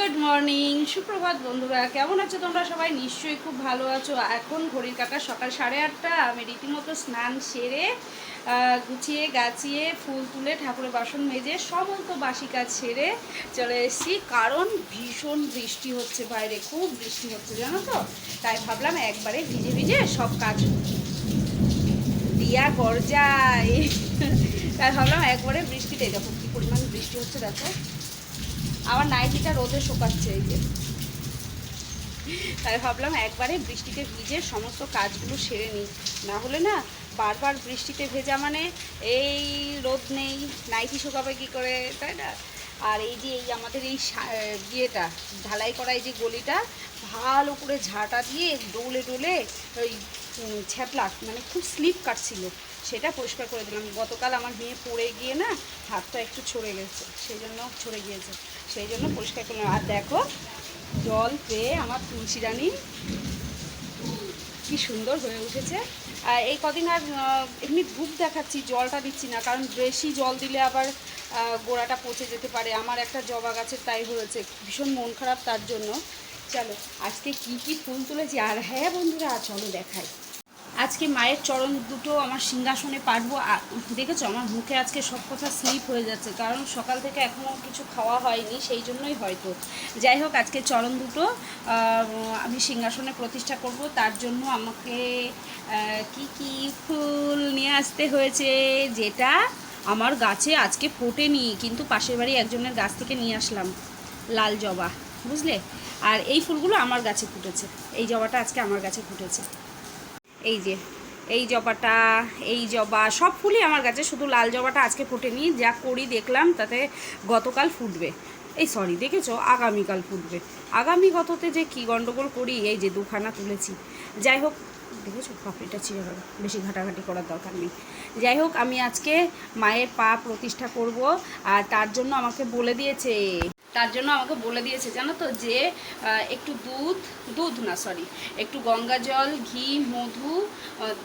Good morning. সুপ্রভাত বন্ধুরা, কেমন আছো তোমরা সবাই? নিশ্চয়ই খুব ভালো আছো। এখন ঘড়ির কাটা সকাল সাড়ে আটটা। আমি রীতিমতো স্নান সেরে গুছিয়ে, গাছিয়ে, ফুল তুলে, ঠাকুরের বাসন মেজে, সমস্ত বাসি কাজ সেরে চলে এসেছি। কারণ ভীষণ বৃষ্টি হচ্ছে বাইরে, খুব বৃষ্টি হচ্ছে, জানো তো? তাই ভাবলাম একবারে ভিজে ভিজে সব কাজ দিয়া গরজায় তাই ভাবলাম একবারে বৃষ্টিতে, দেখো কী পরিমাণ বৃষ্টি হচ্ছে, দেখো। আমার নাইটিটা রোদে শুকাচ্ছে এই যে। তাই ভাবলাম একবারে বৃষ্টিতে ভিজে সমস্ত কাজগুলো সেরে নিই। না হলে না বারবার বৃষ্টিতে ভেজা মানে এই রোদ নেই, নাইটি শুকাবে কী করে, তাই না? আর এই যে এই আমাদের এই ইয়েটা, ঢালাই করা এই যে গলিটা, ভালো করে ঝাঁটা দিয়ে ডোলে ডোলে ওই ছ্যাপলা মানে খুব স্লিপ কাটছিল। সেটা পরিষ্কার করে দিলাম। গতকাল আমার মেয়ে পড়ে গিয়ে না হাতটা একটু ছড়ে গেছে, সেই জন্য ছড়ে গিয়েছে। সেই জন্য পরিষ্কার করলাম। আর দেখো, জল পেয়ে আমার তুলসী রানী কি সুন্দর হয়ে উঠেছে। আর এই কদিন আর এমনি ধূপ দেখাচ্ছি, জলটা দিচ্ছি না, কারণ বেশি জল দিলে আবার গোড়াটা পচে যেতে পারে। আমার একটা জবা গাছের তাই হয়েছে, ভীষণ মন খারাপ তার জন্য। চলো, আজকে কি কি ফুল তুলেছি? আর হ্যাঁ বন্ধুরা, চলো দেখাই। আজকে মায়ের চরণ দুটো আমার সিংহাসনে পাঠবো দেখেছ? আমার মুখে আজকে সব কথা স্লিপ হয়ে যাচ্ছে। কারণ সকাল থেকে এখনও কিছু খাওয়া হয়নি, সেই জন্যই হয়তো। যাই হোক, আজকে চরণ দুটো, আমি সিংহাসনে প্রতিষ্ঠা করব। তার জন্য আমাকে কি কি ফুল নিয়ে আসতে হয়েছে? যেটা আমার গাছে আজকে ফোটেনি, কিন্তু পাশের বাড়ি একজনের গাছ থেকে নিয়ে আসলাম, লাল জবা। বুঝলে? আর এই ফুলগুলো আমার গাছে ফুটেছে। এই জবাটা আজকে আমার গাছে ফুটেছে। এই যে, এই জবাটা, এই জবা, সব ফুলই আমার কাছে, শুধু লাল জবাটা আজকে ফোটেনি, যা করি দেখলাম, তাতে গতকাল ফুটবে। এই সরি দেখেছ? আগামীকাল ফুটবে। আগামী গততে যে কি গন্ডগোল করি, এই যে দুখানা তুলেছি। যাই হোক, দেখেছ? পাপড়িটা ছিঁড়ে গেল। বেশি ঘাটাঘাটি করার দরকার নেই। যাই হোক, আমি আজকে মায়ের পা প্রতিষ্ঠা করব, আর তার জন্য আমাকে বলে দিয়েছে। তার জন্য আমাকে বলে দিয়েছে, জানো তো, যে একটু দুধ দুধ না সরি একটু গঙ্গা জল, ঘি, মধু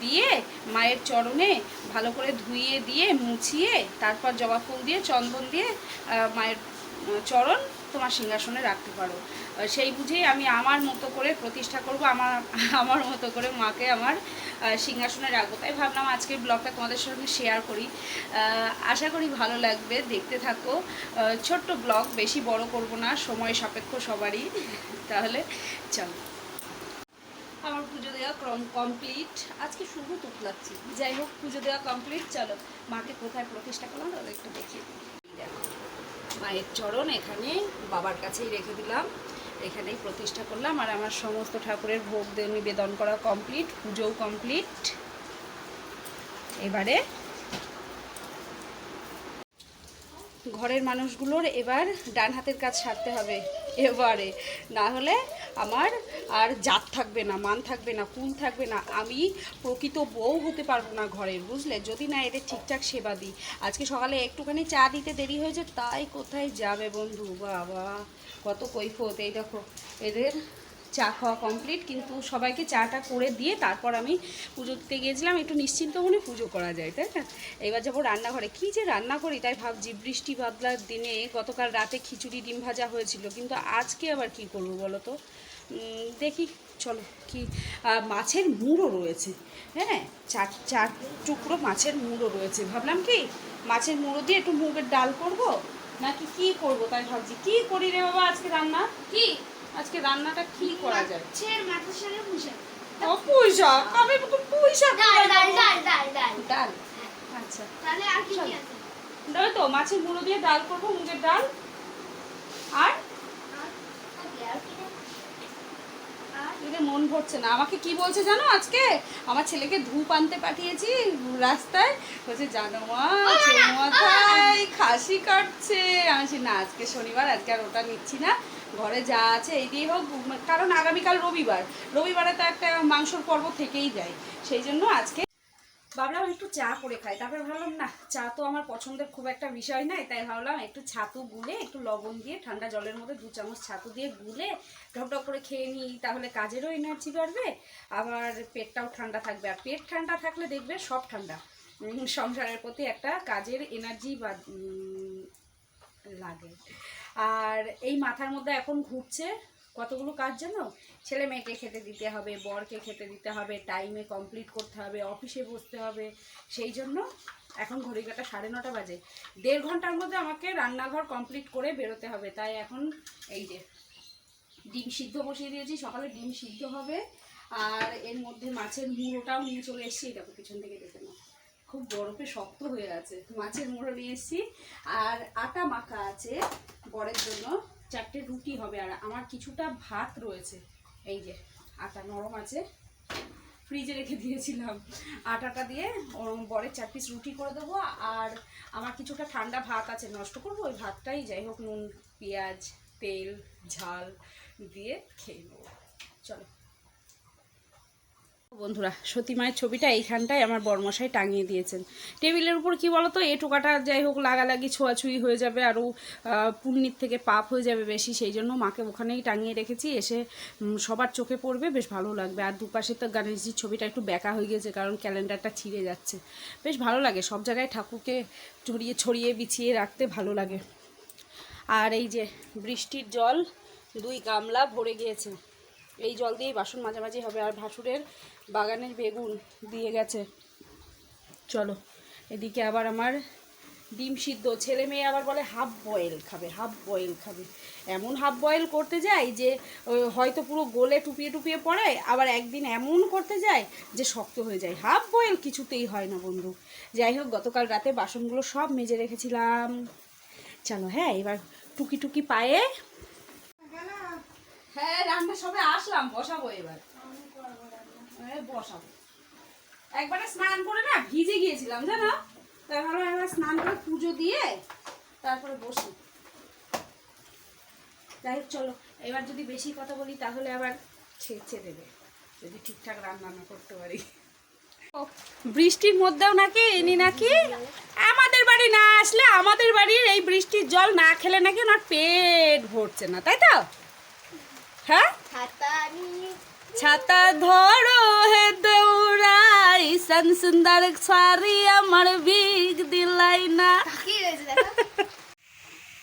দিয়ে মায়ের চরণে ভালো করে ধুইয়ে দিয়ে মুছিয়ে তারপর জবা ফুল দিয়ে, চন্দন দিয়ে মায়ের চরণ তোমার সিংহাসনে রাখতে পারো। সেই বুঝেই আমি আমার মতো করে প্রতিষ্ঠা করব, আমার আমার মতো করে মাকে আমার সিংহাসনে রাখব। তাই ভাবলাম আজকের ব্লগটা তোমাদের সঙ্গে শেয়ার করি। আশা করি ভালো লাগবে, দেখতে থাকো। ছোট্ট ব্লগ, বেশি বড় করব না, সময় সাপেক্ষ সবারই। তাহলে, চলো। আমার পুজো দেওয়া ক্রম কমপ্লিট আজকে শুভ তুতলাচ্ছি যাই হোক, পুজো দেওয়া কমপ্লিট চলো, মাকে কোথায় প্রতিষ্ঠা করলাম তাহলে একটু দেখিয়ে দিই। মায়ের চরণ এখানে বাবার কাছেই রেখে দিলাম। এখানেই প্রতিষ্ঠা করলাম আর আমার সমস্ত ঠাকুরের ভোগ নিবেদন করা কমপ্লিট পুজোও কমপ্লিট এবারে ঘরের মানুষগুলোর এবার ডান হাতের কাজ সারতে হবে। এবারে না হলে আমার, আর জাত থাকবে না, মান থাকবে না কুল থাকবে না। আমি প্রকৃত বউ হতে পারব না ঘরের, বুঝলে? যদি না এদের ঠিকঠাক সেবা দিই। আজকে সকালে একটুখানি চা দিতে দেরি হয়েছে তাই কোথায় যাবে বন্ধু? বাবা, কত কৈফত। এই দেখো, এদের চা খাওয়া কমপ্লিট কিন্তু সবাইকে চাটা করে দিয়ে তারপর আমি পুজো দিতে গিয়েছিলাম, একটু নিশ্চিন্ত মনে পুজো করা যায়, তাই না? এবার যাব রান্নাঘরে। কী যে রান্না করি, তাই ভাবছি, বৃষ্টি বাদলার দিনে গতকাল রাতে খিচুড়ি, ডিম ভাজা হয়েছিল, কিন্তু আজকে আবার কি করব বলো তো? দেখি চলো কি মাছের মুড়ো রয়েছে। হ্যাঁ চার চার টুকরো মাছের মুড়ো রয়েছে। ভাবলাম কি মাছের মুড়ো দিয়ে একটু মুগের ডাল করব? নাকি কি করব তাই ভাবছি। কি করি রে বাবা আজকে রান্না? কি? আজকে রান্নাটা কি করা যায়? ছের মাছের সঙ্গে পুষে ও আমি ডাল খাব। ডাল ডাল ডাল। ডাল? ডাল আচ্ছা। তাহলে আর কি আছে? তো মাছের মুড়ো দিয়ে ডাল করব মুগের ডাল। আর ওকে আর কি আর মন ভরছে না। আমাকে কি বলছে জানো আজকে? আমার ছেলেকে ধূপ আনতে পাঠিয়েছি রাস্তায়। বলছে, জানো মাথায় খাসি কাটছে। আমি না, আজকে শনিবার, আজকে আর ওটা নিচ্ছি না। ঘরে যা আছে, এই দিয়ে হোক, কারণ আগামীকাল রবিবার। রবিবারে তো একটা মাংসর পর্ব থেকেই যায়। সেই জন্য আজকে ভাবলাম একটু চা করে খাই তারপরে ভাবলাম, না, চা তো আমার পছন্দের খুব একটা বিষয় নাই তাই ভাবলাম একটু ছাতু গুলে, একটু লবণ দিয়ে ঠান্ডা জলের মধ্যে দু চামচ ছাতু দিয়ে গুলে ঢক ঢক করে খেয়ে নিই। তাহলে কাজেরও এনার্জি বাড়বে, আবার পেটটাও ঠান্ডা থাকবে। আর পেট ঠান্ডা থাকলে দেখবে সব ঠান্ডা। সংসারের প্রতি একটা কাজের এনার্জি বা লাগে। আর এই মাথার মধ্যে এখন ঘুরছে কতগুলো কাজ জানো? ছেলে মেয়েকে খেতে দিতে হবে, বরকে খেতে দিতে হবে টাইমে কমপ্লিট করতে হবে অফিসে বসতে হবে। সেই জন্য এখন ঘড়ি কাটা সাড়ে নটা বাজে। দেড় ঘণ্টার মধ্যে আমাকে রান্নাঘর কমপ্লিট করে বেরোতে হবে। তাই এখন এই যে ডিম সিদ্ধ বসিয়ে দিয়েছি। সকালে ডিম সিদ্ধ হবে। আর এর মধ্যে মাছের মুড়োটাও নিয়ে চলে এসেছি। দেখো, পিছন থেকে দেখে নাও। খুব বরফে শক্ত হয়ে আছে। মাছের মুড়ো নিয়ে এসেছি। আর আটা মাখা আছে বরের জন্য। চারটে রুটি হবে আর আমার কিছুটা ভাত রয়েছে। এই যে, আটা নরম আছে। ফ্রিজে রেখে দিয়েছিলাম। আটাটা দিয়ে বরের চার পিস রুটি করে দেবো আর আমার কিছুটা ঠান্ডা ভাত আছে, নষ্ট করব, ওই ভাতটাই যাই হোক নুন, পেঁয়াজ, তেল, ঝাল দিয়ে খেয়ে নেব। চলো। বন্ধুরা, সতী মায়ের ছবিটা এইখানটায় আমার বরমশাই টাঙিয়ে দিয়েছেন। টেবিলের উপর কি বলতো, এ টোকাটা যাই হোক, লাগালাগি ছোঁয়াছুঁই হয়ে যাবে, আরও পুণ্যির থেকে পাপ হয়ে যাবে বেশি, সেই জন্য মাকে ওখানেই টাঙিয়ে রেখেছি, এসে সবার চোখে পড়বে, বেশ ভালো লাগবে। আর দুপাশে তো গণেশজির ছবিটা একটু বেঁকা হয়ে গেছে, কারণ ক্যালেন্ডারটা ছিঁড়ে যাচ্ছে। বেশ ভালো লাগে, সব জায়গায় ঠাকুরকে ছড়িয়ে ছড়িয়ে বিছিয়ে রাখতে ভালো লাগে। আর এই যে বৃষ্টির জল, দুই গামলা ভরে গিয়েছে। এই জল দিয়েই বাসন মাঝামাঝি হবে, আর ভাসুরের বাগানের বেগুন দিয়ে গেছে। চলো, এদিকে আবার আমার ডিম সিদ্ধ। ছেলে মেয়ে আবার বলে হাফ বয়েল খাবে, হাফ বয়েল খাবে। এমন হাফ বয়েল করতে যায় যে হয়তো পুরো গোলে টুপিয়ে টুপিয়ে পড়ে আবার একদিন এমন করতে যায় যে শক্ত হয়ে যায়। হাফ বয়েল কিছুতেই হয় না বন্ধু। যাই হোক, গতকাল রাতে বাসনগুলো সব মেজে রেখেছিলাম। চলো হ্যাঁ এবার টুকি টুকি পায়ে। হ্যাঁ রান্না সবে আসলাম, বসাবো এবার। বসাবো। একবারে স্নান করে না ভিজে গিয়েছিলাম, জানো? তাই ভাবলাম একবার স্নান করে পুজো দিয়ে তারপরে বসি। যাই হোক, চলো। এবার যদি বেশি কথা বলি, তাহলে আবার ছেঁচে দেবে, যদি ঠিকঠাক রান্না না করতে পারি। বৃষ্টির মধ্যেও নাকি, ইনি নাকি? আমাদের বাড়ি না আসলে আমাদের বাড়ির এই বৃষ্টির জল না খেলে নাকি ওনার পেট ভরছে না, তাই তো? হ্যাঁ? ছাতা ধরো হে দৌড়াই সন সুন্দর সারি আমার বিগ দিলাই না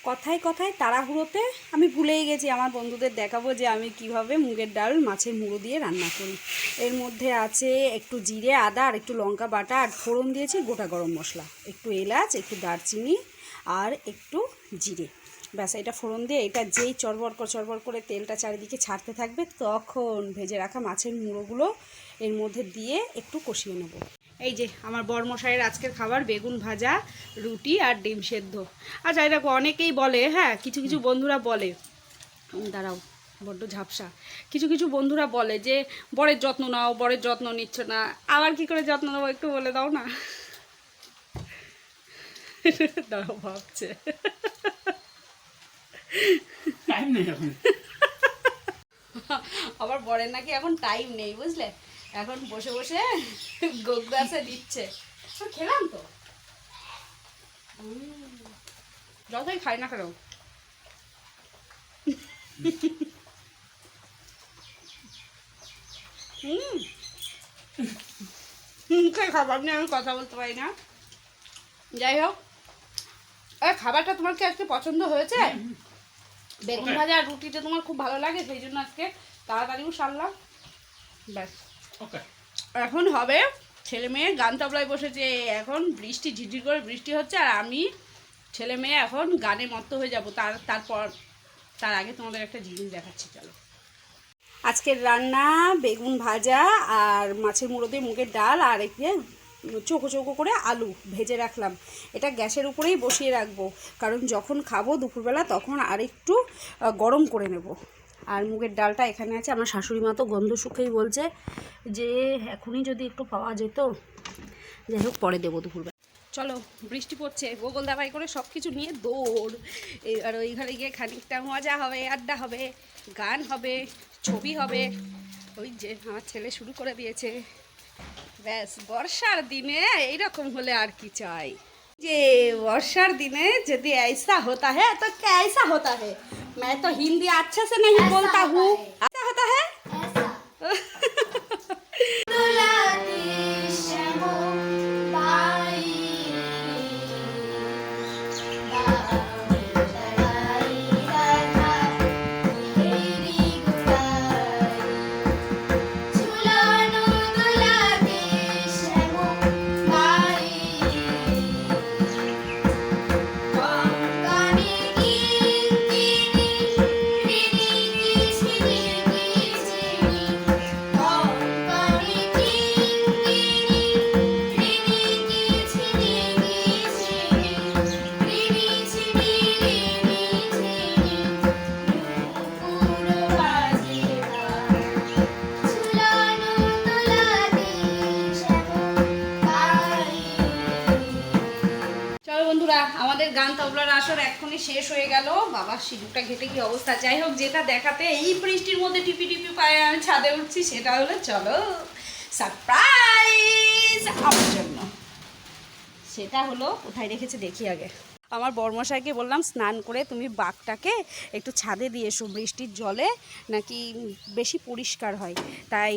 কথায় কথায় তাড়াহুড়োতে আমি ভুলেই গেছি আমার বন্ধুদের দেখাবো যে আমি কীভাবে মুগের ডাল মাছের মুড়ো দিয়ে রান্না করি। এর মধ্যে আছে একটু জিরে আদা আর একটু লঙ্কা বাটা আর ফোড়ন দিয়েছি গোটা গরম মশলা। একটু এলাচ একটু দারচিনি আর একটু জিরে। ব্যাস, এটা ফোড়ন দিয়ে এটা যেই চরবর করে চরবর করে তেলটা চারিদিকে ছাড়তে থাকবে, তখন ভেজে রাখা মাছের মুড়োগুলো এর মধ্যে দিয়ে একটু কষিয়ে নেব। এই যে আমার বরমশাইয়ের আজকের খাবার, বেগুন ভাজা, রুটি আর ডিম সেদ্ধ। আচ্ছা দেখো, অনেকেই বলে হ্যাঁ কিছু কিছু বন্ধুরা বলে দাঁড়াও, বড্ড ঝাপসা। কিছু কিছু বন্ধুরা বলে যে, বরের যত্ন নাও, বরের যত্ন নিচ্ছ না। আবার কি করে যত্ন নেব একটু বলে দাও না? দাঁড়াও, ভাবছে। টাইম নেই এখন। আবার বরের নাকি এখন টাইম নেই বুঝলে? এখন বসে বসে গোগ্রাসে দিচ্ছে। খেলাম তো? যতই খাই না কেন? মুখে খাবার নিয়ে আমি কথা বলতে পারি না। যাই হোক খাবারটা তোমার কি আজকে পছন্দ হয়েছে? বেগুন ভাজা আর রুটিটা তোমার খুব ভালো লাগে সেই জন্য আজকে তাড়াতাড়িও সারলাম। ব্যাস। ওকে এখন হবে ছেলে মেয়ে গান তবলায় বসেছে। এখন বৃষ্টি ঝিরঝির করে বৃষ্টি হচ্ছে আর আমি ছেলে মেয়ে এখন গানে মত্ত হয়ে যাব। তার তারপর তার আগে তোমাদের একটা জিনিস দেখাচ্ছি চলো। আজকের রান্না বেগুন ভাজা আর মাছের মুড়ো দিয়ে মুগের ডাল আর একে চৌকো চৌকো করে আলু ভেজে রাখলাম। এটা গ্যাসের উপরেই বসিয়ে রাখব। কারণ যখন খাব দুপুরবেলা তখন আর একটু গরম করে নেব। আর মুগের ডালটা এখানে আছে। আমার শাশুড়ি মা তো গন্ধ শুকেই বলছে যে, এখনই যদি একটু পাওয়া যেত, যাই হোক পরে দেবো দুপুরবেলা। চলো, বৃষ্টি পড়ছে। গোগল দাবাই করে সব কিছু নিয়ে দৌড়। এবার ওই ঘরে গিয়ে খানিকটা মজা হবে, আড্ডা হবে, গান হবে, ছবি হবে। ওই যে আমার ছেলে শুরু করে দিয়েছে। ব্যাস বর্ষার দিনে এইরকম হলে আর কি চাই যে वर्षार दिने यदि ऐसा होता है तो कैसा होता है मैं तो हिंदी अच्छे से नहीं ऐसा बोलता होता हूँ है। ऐसा होता है বাসর এক্ষুনি শেষ হয়ে গেল। বাবা, সিঁদুরটা ঘেটে কি অবস্থা? যাই হোক, যেটা দেখাতে এই বৃষ্টির মধ্যে টিপি টিপি পায়ে আমি ছাদে উঠছি, সেটা হলো চলো সারপ্রাইজ আমার জন্য। সেটা হলো কোথায় রেখেছে দেখি আগে। আমার বর্মশাইকে বললাম, স্নান করে তুমি বাঘটাকে একটু ছাদে দিয়ে এসো, বৃষ্টির জলে নাকি বেশি পরিষ্কার হয়। তাই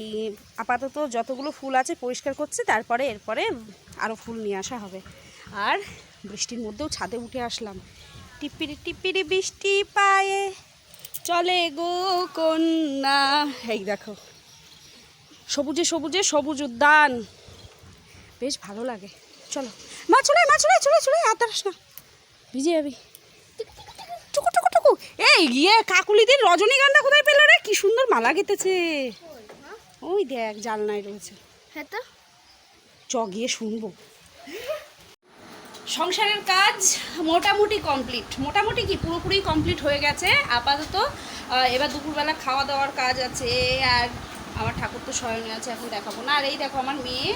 আপাতত যতগুলো ফুল আছে পরিষ্কার করছে, তারপরে এরপরে আরও ফুল নিয়ে আসা হবে। আর বৃষ্টির মধ্যেও ছাদে উঠে আসলাম। টিপিরি টিপিরি বৃষ্টি পায়ে চলে গো কন্যা। এই দেখো সবুজে সবুজে সবুজ উদ্যান। বেশ ভালো লাগে। চলো মা চলে মা চলে চলে চলে আর দাঁড়াস না ভিজে যাবি। টুকু টুকু টুকু। এই গিয়ে কাকুলিদের রজনীগন্ধা কোথায় পেলে রে? কি সুন্দর মালা গেতেছে ওই দেখ জালনায় রয়েছে। হ্যাঁ তো। চ গিয়ে শুনব। সংসারের কাজ মোটামুটি কমপ্লিট। মোটামুটি কি? পুরোপুরি কমপ্লিট হয়ে গেছে। আপাতত এবার দুপুরবেলা খাওয়া দাওয়ার কাজ আছে আর আমার ঠাকুর তো শয়নে আছে এখন দেখাবো না। আর এই দেখো আমার মেয়ে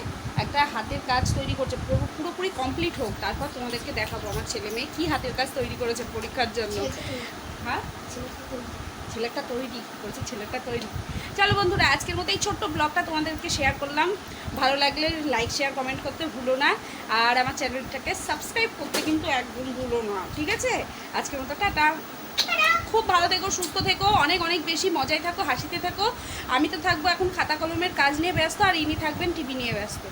একটা হাতের কাজ তৈরি করছে। পুরো পুরোপুরি কমপ্লিট হোক তারপর তোমাদেরকে দেখাবো আমার ছেলে মেয়ে কী হাতের কাজ তৈরি করেছে পরীক্ষার জন্য। হ্যাঁ? ছেলেটা তৈরি বলছি ছেলেটা তৈরি। চলো বন্ধুরা, আজকের মতো এই ছোট্ট ব্লগটা তোমাদেরকে শেয়ার করলাম। ভালো লাগলে লাইক শেয়ার কমেন্ট করতে ভুলো না। আর আমার চ্যানেলটাকে সাবস্ক্রাইব করতে কিন্তু একদম ভুলো না, ঠিক আছে? আজকের মতো টাটা। খুব ভালো থেকো, সুস্থ থেকো, অনেক অনেক বেশি মজায় থাকো, হাসিতে থাকো। আমি তো থাকব এখন খাতা কলমের কাজ নিয়ে ব্যস্ত, আর ইনি থাকবেন টিভি নিয়ে ব্যস্ত।